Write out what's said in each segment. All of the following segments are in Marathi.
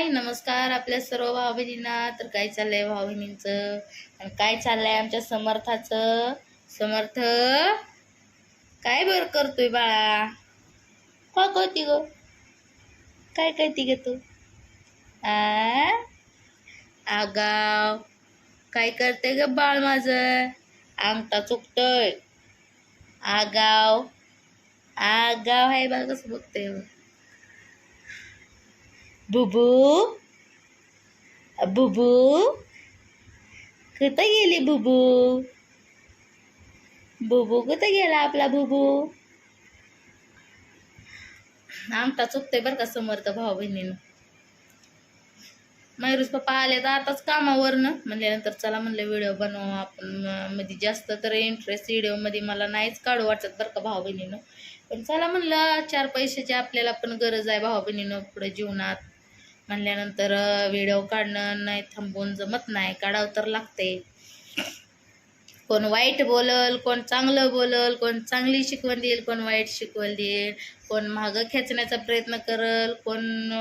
हाय नमस्कार आपल्या सर्व भाऊ बहिणींना तर काय चाललंय भाऊ बहिणींचं आणि काय चाललंय आमच्या समर्थाचं? समर्थ? काय बर करतोय बाळा? काय करती ग. काय काय ग तू? आ? आगाव. काय करते ग बाळ माझं? अंगठा चुकतोय. आगाव. आगाव आहे बघ कसं बघतोय? बुबू? बुबू? कुठं गेली बुबू? बुबू कुठं गेला आपला बुबू? आमटा चुकतोय बरं का समर्थ भाऊ बहिणीनं. मयुरूस पप्पा आले तर आताच कामावरनं. म्हणल्यानंतर चला म्हणलं व्हिडिओ बनवू आपण. मध्ये जास्त तर इंटरेस्ट व्हिडिओमध्ये मला नाहीच काढू वाटत बरं का भाऊ बहिणीनं. पण चला म्हणलं चार पैशाची आपल्याला पण गरज आहे भाऊ बहिणीनं पुढे जीवनात. म्हणल्यानंतर व्हिडिओ काढणं नाही थांबवून जमत नाही काढावं तर लागते. कोण वाईट बोलल कोण चांगलं बोलल कोण चांगली शिकवण देईल कोण वाईट शिकवण देईल कोण मागं खेचण्याचा प्रयत्न करल कोण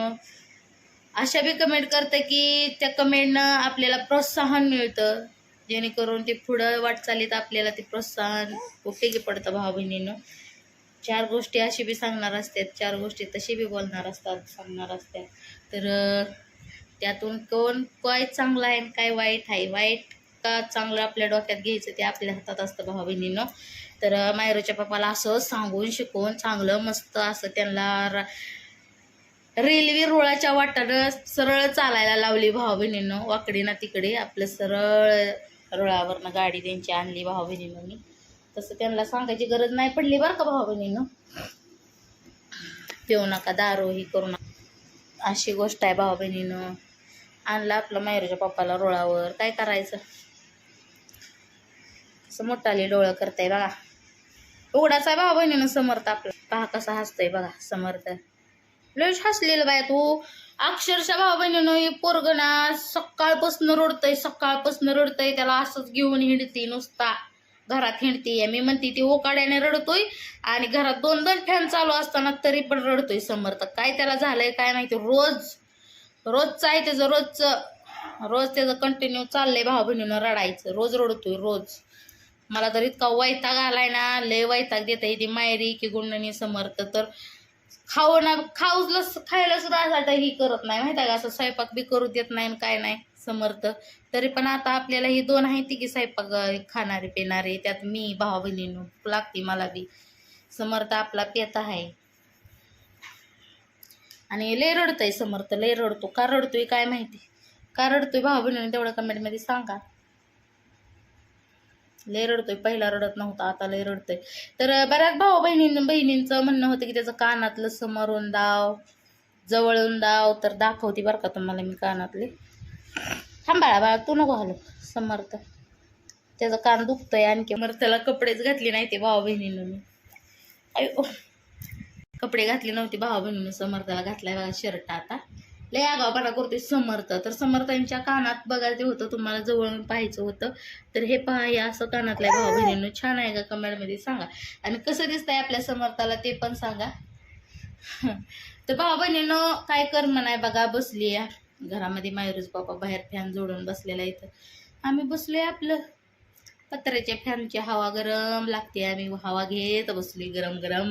अशा बी कमेंट करतं की त्या कमेंटनं आपल्याला प्रोत्साहन मिळतं. जेणेकरून ते पुढं वाटचालीत आपल्याला ते प्रोत्साहन उपयोगी पडतं भाऊ बहिणीनं चार गोष्टी अशी बी सांगणार असतात चार गोष्टी तशी बी बोलणार असतात सांगणार असतात. तर त्यातून कोण काय चांगलं आहे आणि काय वाईट आहे? वाईट का चांगलं आपल्या डोक्यात घ्यायचं ते आपल्या हातात असतं भाऊ बहिणीनं. तर मायरोच्या मायरूच्या पप्पाला असं सांगून शिकवून चांगलं मस्त असं त्यांना रेल्वे रुळाच्या वाटानं सरळ चालायला लावली भाऊ बहिणीनं. वाकडे ना तिकडे आपलं सरळ रुळावरनं गाडी त्यांची आणली भाऊ बहिणीनं. मी तसं त्यांना सांगायची गरज नाही पडली बरं का भाऊ बहिणीनं. पिऊ नका दारू ही करू नका. अशी गोष्ट आहे भाऊ बहिणीनं. आणलं आपलं मायरूच्या पप्पाला रोळावर. काय करायचं? असं मोठाली डोळं करताय बघा. उघडाच आहे भाऊ बहिणीनं समर्थ आपलं. पहा कसा हसतोय बघा समर्थ. लयच हसलेलं बाय तू. अक्षरशः भाऊ बहिणीनं हे पोरगणा सकाळपासून रडतंय सकाळपासून रडतंय. त्याला असंच घेऊन हिंडते नुसता. घरात हिंडतीये. मी म्हणते ती ओकाड्याने रडतोय आणि घरात दोन दोन फॅन चालू असताना तरी पण रडतोय समर्थ काय त्याला झालंय काय माहिती. रोज रोजचं आहे त्याचं रोजचं रोज त्याचं कंटिन्यू चाललंय भाऊ बहिणीनं रडायचं. रोज रडतोय रोज. मला तर इतका वैताग आलाय ना लय वैताग देता येते मायरी की गुंडणी समर्थ तर खाऊ ना खाऊला खायला सुद्धा असं ही करत नाही. माहिती आहे का? असं स्वयंपाक बी करू देत नाही आणि काय नाही. समर्थ. तरी पण आता आपल्याला ही दोन आहे ती की स्वयंपाक खाणारे पिणारे. त्यात मी भाऊ बहिणीनं लागते मला बी. समर्थ आपला पेत आहे. आणि लय रडतोय समर्थ लय रडतो. का रडतोय काय माहिती? का रडतोय भाऊ बहिणीने? तेवढं कमेंटमध्ये सांगा. लय रडतोय. पहिला रडत नव्हता आता लय रडतोय. तर बऱ्याच भाऊ बहिणी बहिणींचं म्हणणं होतं की त्याचं कानातलं समोरून दाव जवळून दाव तर दाखवते बरं का तुम्हाला मी कानातले. थांबाळा बाळा तू नको घालू. समर्थ. त्याचं कान दुखतंय आणखी. मग त्याला कपडेच घातले नाही ते भाऊ बहिणीनं मी. अयो. कपडे घातले नव्हते भावा बहिणीनं समर्थाला घातलाय बघा शर्ट आता. लय आगावपणा करतोय समर्थ. तर समर्थांच्या कानात बघायचं होतं तुम्हाला जवळून पाहायचं होतं. तर हे पहा हे असं कानातल्या भावा भाऊ बहिणीनं. छान आहे का कमेंटमध्ये सांगा. आणि कसं दिसतंय आपल्या समर्थाला ते पण सांगा. तर भावा बहिणीनं काय कर म्हणाय बघा बसली आहे. घरामध्ये मायरूज बाबा बाहेर फॅन जोडून बसलेला इथं. आम्ही बसलोय आपलं. पत्र्याच्या फॅनची हवा गरम लागते आम्ही हवा घेत बसली गरम गरम.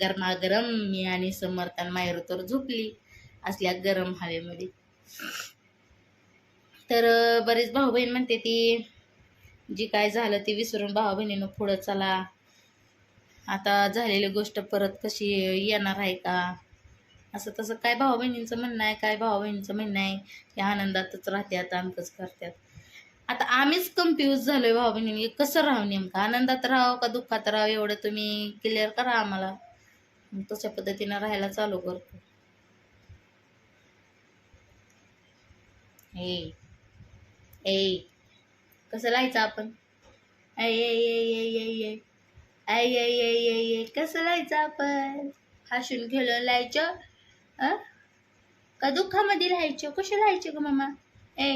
गरमागरम मी आणि समर्थन मायरू तर झोपली असल्या गरम हवेमध्ये. तर बरेच भाऊ बहीण म्हणते ती जी काय झालं ते विसरून भाऊ बहिणीनं पुढं चला. आता झालेली गोष्ट परत कशी येणार आहे का? असं तसं काय भाऊ बहिणींचं म्हणणं आहे काय भाऊ बहिणींचं म्हणणं आहे ते आनंदातच राहते आता आमकंच करतात आता आम्हीच कन्फ्युज झालोय भाऊ बहिणी कसं राहू नेमकं आनंदात राहावं का दुःखात राहावं एवढं तुम्ही क्लिअर करा आम्हाला तशा पद्धतीनं राहायला चालू करतो ए ए कसं लायचं आपण ऐ ऐ कसं लायचं आपण हसून खेळून लायचं अ? का दुःखामध्ये राहायचो? कशा राहायचं ग मामा? ए.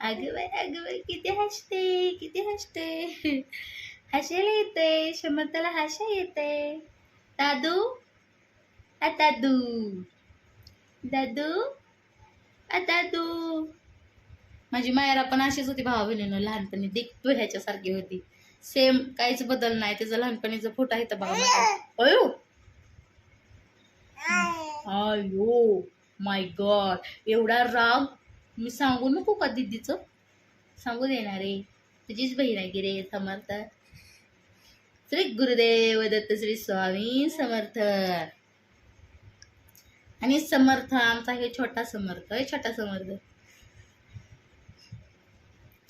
अग बाई अगं बाय किती हसते किती हसते. हसायला येते समर्थाला हसा येते दादू? आ दादू. दादू? आ दादू. माझी मायरा पण अशीच होती भावा बहिणीनं लहानपणी देखतो ह्याच्यासारखी होती. सेम काहीच बदल नाही त्याचा लहानपणीचा फोटो आहे तर बघा अयो! आयो माय गॉड एवढा राग? मी सांगू नको का दीदीचं? सांगू देणार रे तुझीच बहीण आहे गिरे समर्थ? श्री गुरुदेव दत्त श्री स्वामी समर्थ. आणि समर्थ आमचा हे छोटा समर्थ आहे छोटा समर्थ.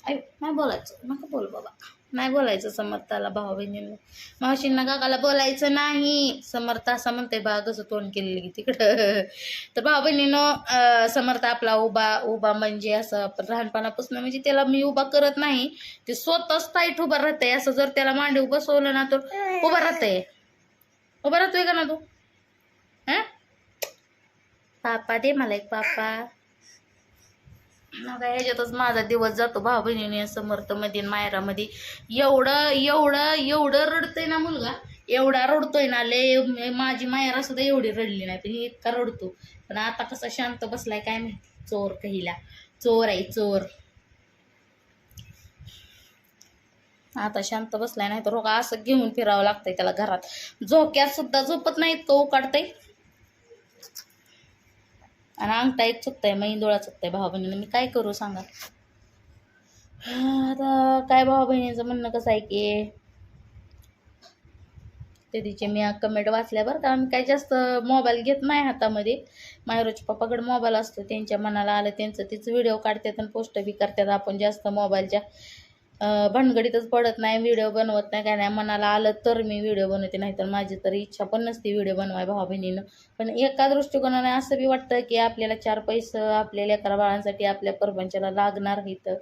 आई नाही बोलायचं. नका बोल बाबा. नाही बोलायचं समर्थाला भाऊ बहिणींना मावशींना काकाला बोलायचं नाही. समर्थ असं म्हणते बा कसं तोंड केलेली की तिकडं. तर भाऊ बहिणीनं समर्थ आपला उभा उभा म्हणजे असं लहानपणापासून म्हणजे त्याला मी उभा करत नाही. ते स्वतःच टाईट उभा राहते असं जर त्याला मांडी बसवलं ना तर उभा राहते उभा राहतोय का ना तू? हा? पापा दे मला एक पापा. मग ह्याच्यातच माझा दिवस जातो भाऊ बहिणीने समर्थमध्ये मायरामध्ये एवढं एवढं एवढं रडतोय ना मुलगा. एवढा रडतोय ना लय माझी मायरा सुद्धा एवढी रडली नाही पण इतका रडतो. पण आता कसा शांत बसलाय काय माहिती? चोर कहिला. चोर आहे चोर. आता शांत बसलाय नाही तर असं घेऊन फिरावं लागतंय त्याला घरात. झोक्यात सुद्धा झोपत नाही इतकं उकाडतंय. आणि अंगठा एक चुकताय मग इंदोळा चुकताय भावा बहिणीनं. मी काय करू सांगा? आता काय भावा बहिणीचं म्हणणं कसं आहे की कधीचे मी कमेंट वाचल्या बरं का. मी काय जास्त मोबाईल घेत नाही हातामध्ये. मायरोच्या पप्पाकडे मोबाईल असतो त्यांच्या मनाला आलं त्यांचं तिचं व्हिडिओ काढतात आणि पोस्ट बी करतात. आपण जास्त मोबाईलच्या भानगडीतच पडत नाही व्हिडिओ बनवत नाही काय नाही. मनाला आलं तर मी व्हिडिओ बनवते नाही तर माझी तर इच्छा पण नसते व्हिडिओ बनवाय भावा बहिणीनं पण एका दृष्टिकोनाने असं बी वाटतं की आपल्याला चार पैसे आपल्या लेकरा बाळांसाठी आपल्या परपंचाला लागणार इथं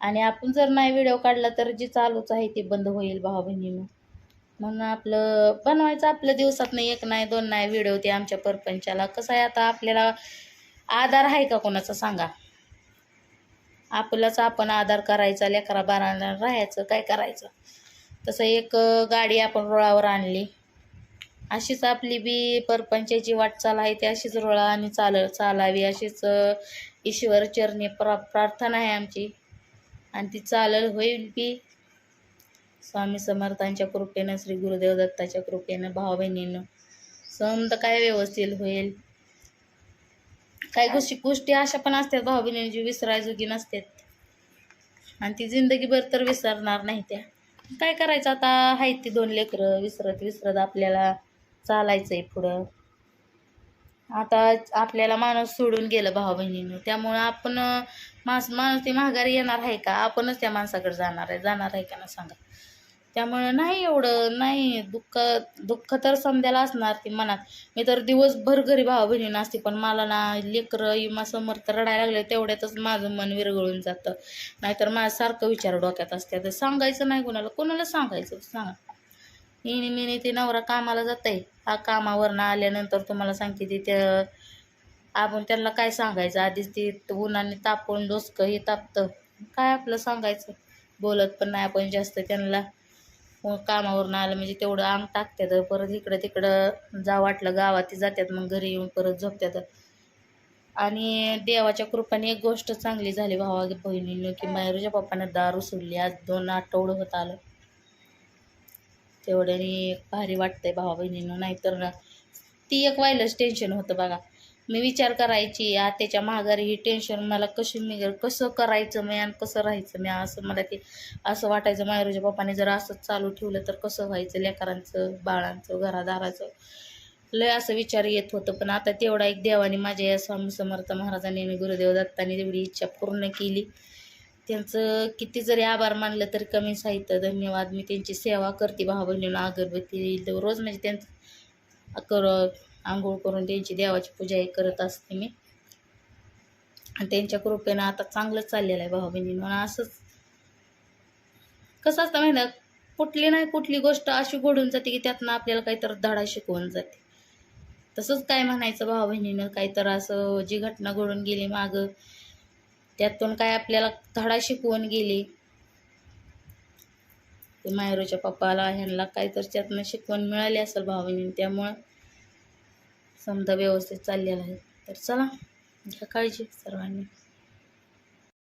आणि आपण जर नाही व्हिडिओ काढला तर जी चालूच आहे ती बंद होईल भावा बहिणीनं म्हणून आपलं बनवायचं आपलं दिवसात नाही एक नाही दोन नाही व्हिडिओ ते आमच्या परपंचाला. कसं आहे आता आपल्याला आधार आहे का कोणाचा सांगा. आपलाच आपण आधार करायचा लेकरा बाळांना राहायचं काय करायचं? तसं एक गाडी आपण रुळावर आणली. अशीच आपली बी परपंचाची वाटचाल आहे ती अशीच रुळा आणि चाल चालावी अशीच ईश्वर चरणी प्रा प्रार्थना आहे आमची. आणि ती चालल होईल बी. स्वामी समर्थांच्या कृपेनं श्री गुरुदेव दत्ताच्या कृपेनं भाऊ बहिणीनं समज काय व्यवस्थित होईल? काही गोष्टी गोष्टी अशा पण असतात भाऊ बहिणींची विसरायजोगी नसतात. आणि ती जिंदगीभर तर विसरणार नाही त्या. काय करायचं आता? आहेत ती दोन लेकरं विसरत विसरत आपल्याला चालायचं आहे पुढं. आता आपल्याला माणूस सोडून गेलं भाऊ बहिणीनं. त्यामुळं आपण अं, माणूस ती माघारी येणार आहे का? आपणच त्या माणसाकडे जाणार आहे. जाणार आहे का ना सांगा. त्यामुळं नाही एवढं नाही दुःख दुःख तर समजायला असणार ती मनात. मी तर दिवसभर घरी भाऊ बहिणी नसते पण मला ना लेकरं इमा समर्थ रडायला लागले तेवढ्यातच माझं मन विरघळून जातं. नाहीतर माझ्यासारखं विचार डोक्यात असते. तर सांगायचं नाही कोणाला कोणाला सांगायचं? सांगा. हिने मिनी ते नवरा कामाला जात आहे हा कामावरनं आल्यानंतर तुम्हाला सांगते ते त्या आपण त्यांना काय सांगायचं? आधीच ते उन्हाने तापून डोसकं हे तापतं. काय आपलं सांगायचं? बोलत पण नाही आपण जास्त त्यांना. कामावरून आलं म्हणजे तेवढं अंग टाकतात परत इकडं तिकडं जा वाटलं गावात जातात मग घरी येऊन परत झोपतात आणि देवाच्या कृपाने एक गोष्ट चांगली झाली भावा बहिणीनं की मायरूच्या पप्पानं दारू सोडली आज दोन आठवडं होत आलं. तेवढ्याने भारी वाटतंय भावा बहिणीनं नाहीतर ना ती एक व्हायलाच टेन्शन होतं बघा. मी विचार करायची आत्याच्या माघारी ही टेन्शन मला कशी मी कसं करायचं मी आणि कसं राहायचं मी? असं मला ते असं वाटायचं मायरूच्या पप्पाने जर असंच चालू ठेवलं तर कसं व्हायचं लेकरांचं बाळांचं घरादाराचं? लय असं विचार येत होतं. पण आता तेवढा एक देवाने माझ्या या स्वामी समर्थ महाराजांनी आणि गुरुदेव दत्ताने तेवढी इच्छा पूर्ण केली. त्यांचं किती जरी आभार मानलं तरी कमी साहित्य धन्यवाद. मी त्यांची सेवा करते भावा बहिणीला अगरबत्ती रोज म्हणजे त्यांचं कर आंघोळ करून त्यांची देवाची पूजा हे करत असते मी. आणि त्यांच्या कृपेनं आता चांगलंच चाललेलं आहे भाऊ बहिणी म्हणून असंच कसं असतं माहिती कुठली नाही कुठली गोष्ट अशी घडून जाते की त्यातनं आपल्याला काहीतरी धडा शिकवून जाते. तसंच काय म्हणायचं भाऊ बहिणीनं? काहीतरी असं जी घटना घडून गेली मागं त्यातून काय आपल्याला धडा शिकवून गेली. ते मायरूच्या पप्पाला ह्यांना काहीतरी त्यातनं शिकवण मिळाली असेल भाऊ बहिणीनं त्यामुळं समजा व्यवस्थित चाललेला आहे. तर चला घ्या काळजी सर्वांनी.